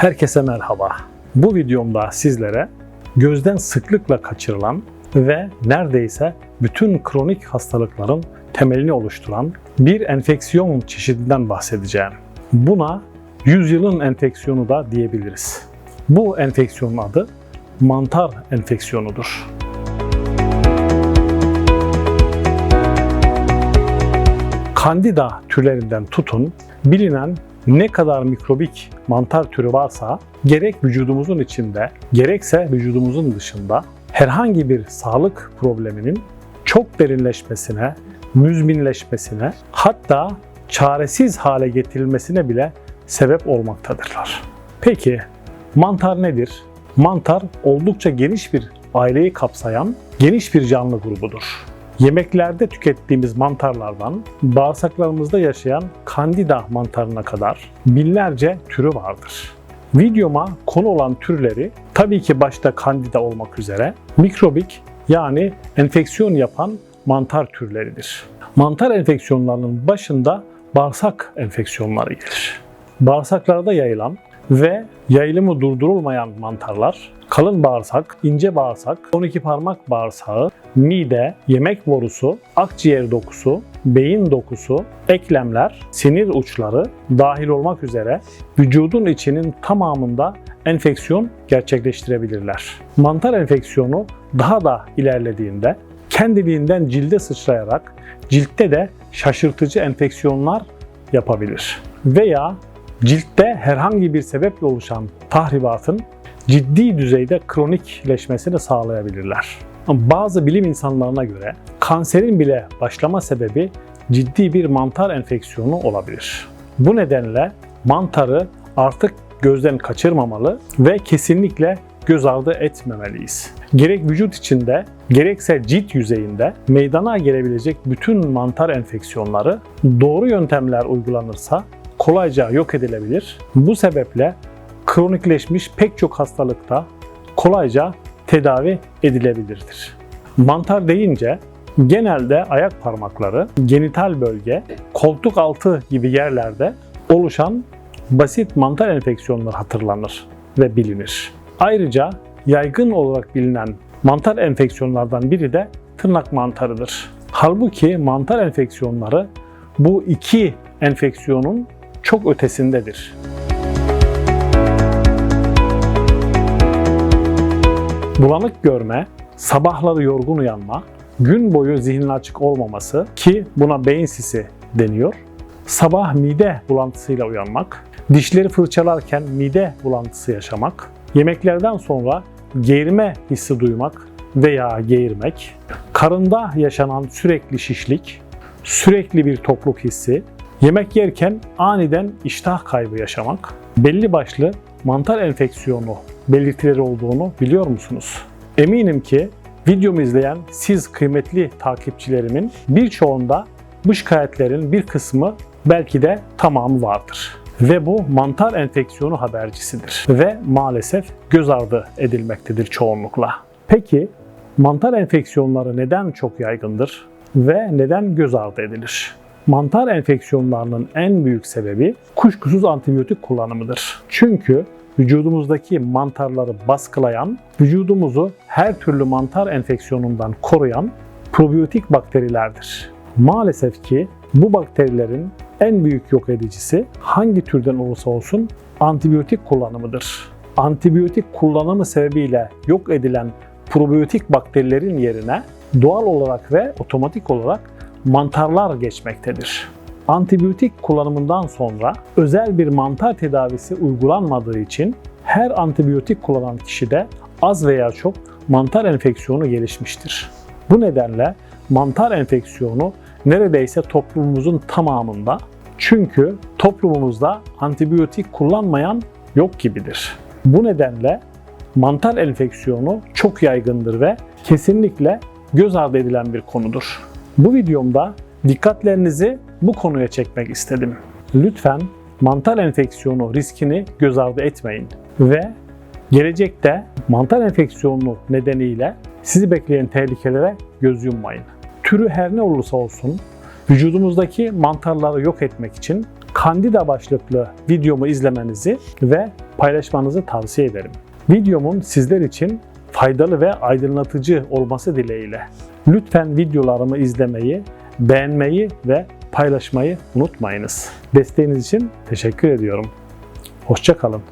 Herkese merhaba. Bu videomda sizlere gözden sıklıkla kaçırılan ve neredeyse bütün kronik hastalıkların temelini oluşturan bir enfeksiyon çeşidinden bahsedeceğim. Buna yüzyılın enfeksiyonu da diyebiliriz. Bu enfeksiyonun adı mantar enfeksiyonudur. Candida türlerinden tutun, bilinen ne kadar mikrobik mantar türü varsa gerek vücudumuzun içinde gerekse vücudumuzun dışında herhangi bir sağlık probleminin çok derinleşmesine, müzminleşmesine hatta çaresiz hale getirilmesine bile sebep olmaktadırlar. Peki mantar nedir? Mantar oldukça geniş bir aileyi kapsayan geniş bir canlı grubudur. Yemeklerde tükettiğimiz mantarlardan bağırsaklarımızda yaşayan kandida mantarına kadar binlerce türü vardır. Videoma konu olan türleri tabii ki başta kandida olmak üzere mikrobik yani enfeksiyon yapan mantar türleridir. Mantar enfeksiyonlarının başında bağırsak enfeksiyonları gelir. Bağırsaklarda yayılan ve yayılımı durdurulmayan mantarlar kalın bağırsak, ince bağırsak, 12 parmak bağırsağı, mide, yemek borusu, akciğer dokusu, beyin dokusu, eklemler, sinir uçları dahil olmak üzere vücudun içinin tamamında enfeksiyon gerçekleştirebilirler. Mantar enfeksiyonu daha da ilerlediğinde kendiliğinden cilde sıçrayarak ciltte de şaşırtıcı enfeksiyonlar yapabilir. Veya ciltte herhangi bir sebeple oluşan tahribatın ciddi düzeyde kronikleşmesini sağlayabilirler. Bazı bilim insanlarına göre kanserin bile başlama sebebi ciddi bir mantar enfeksiyonu olabilir. Bu nedenle mantarı artık gözden kaçırmamalı ve kesinlikle göz ardı etmemeliyiz. Gerek vücut içinde gerekse cilt yüzeyinde meydana gelebilecek bütün mantar enfeksiyonları doğru yöntemler uygulanırsa kolayca yok edilebilir. Bu sebeple kronikleşmiş pek çok hastalıkta kolayca tedavi edilebilirdir. Mantar deyince genelde ayak parmakları, genital bölge, koltuk altı gibi yerlerde oluşan basit mantar enfeksiyonları hatırlanır ve bilinir. Ayrıca yaygın olarak bilinen mantar enfeksiyonlardan biri de tırnak mantarıdır. Halbuki mantar enfeksiyonları bu iki enfeksiyonun çok ötesindedir. Bulanık görme, sabahları yorgun uyanma, gün boyu zihnin açık olmaması ki buna beyin sisi deniyor. Sabah mide bulantısıyla uyanmak, dişleri fırçalarken mide bulantısı yaşamak, yemeklerden sonra geğirme hissi duymak veya geğirmek, karında yaşanan sürekli şişlik, sürekli bir tokluk hissi, yemek yerken aniden iştah kaybı yaşamak, belli başlı mantar enfeksiyonu belirtileri olduğunu biliyor musunuz? Eminim ki videomu izleyen siz kıymetli takipçilerimin birçoğunda bu şikayetlerin bir kısmı belki de tamamı vardır. Ve bu mantar enfeksiyonu habercisidir ve maalesef göz ardı edilmektedir çoğunlukla. Peki mantar enfeksiyonları neden çok yaygındır ve neden göz ardı edilir? Mantar enfeksiyonlarının en büyük sebebi kuşkusuz antibiyotik kullanımıdır. Çünkü vücudumuzdaki mantarları baskılayan, vücudumuzu her türlü mantar enfeksiyonundan koruyan probiyotik bakterilerdir. Maalesef ki bu bakterilerin en büyük yok edicisi hangi türden olursa olsun antibiyotik kullanımıdır. Antibiyotik kullanımı sebebiyle yok edilen probiyotik bakterilerin yerine doğal olarak ve otomatik olarak mantarlar geçmektedir. Antibiyotik kullanımından sonra özel bir mantar tedavisi uygulanmadığı için her antibiyotik kullanan kişide az veya çok mantar enfeksiyonu gelişmiştir. Bu nedenle mantar enfeksiyonu neredeyse toplumumuzun tamamında çünkü toplumumuzda antibiyotik kullanmayan yok gibidir. Bu nedenle mantar enfeksiyonu çok yaygındır ve kesinlikle göz ardı edilen bir konudur. Bu videomda dikkatlerinizi bu konuya çekmek istedim. Lütfen mantar enfeksiyonu riskini göz ardı etmeyin ve gelecekte mantar enfeksiyonu nedeniyle sizi bekleyen tehlikelere göz yummayın. Türü her ne olursa olsun vücudumuzdaki mantarları yok etmek için Candida başlıklı videomu izlemenizi ve paylaşmanızı tavsiye ederim. Videomun sizler için faydalı ve aydınlatıcı olması dileğiyle. Lütfen videolarımı izlemeyi, beğenmeyi ve paylaşmayı unutmayınız. Desteğiniz için teşekkür ediyorum. Hoşçakalın.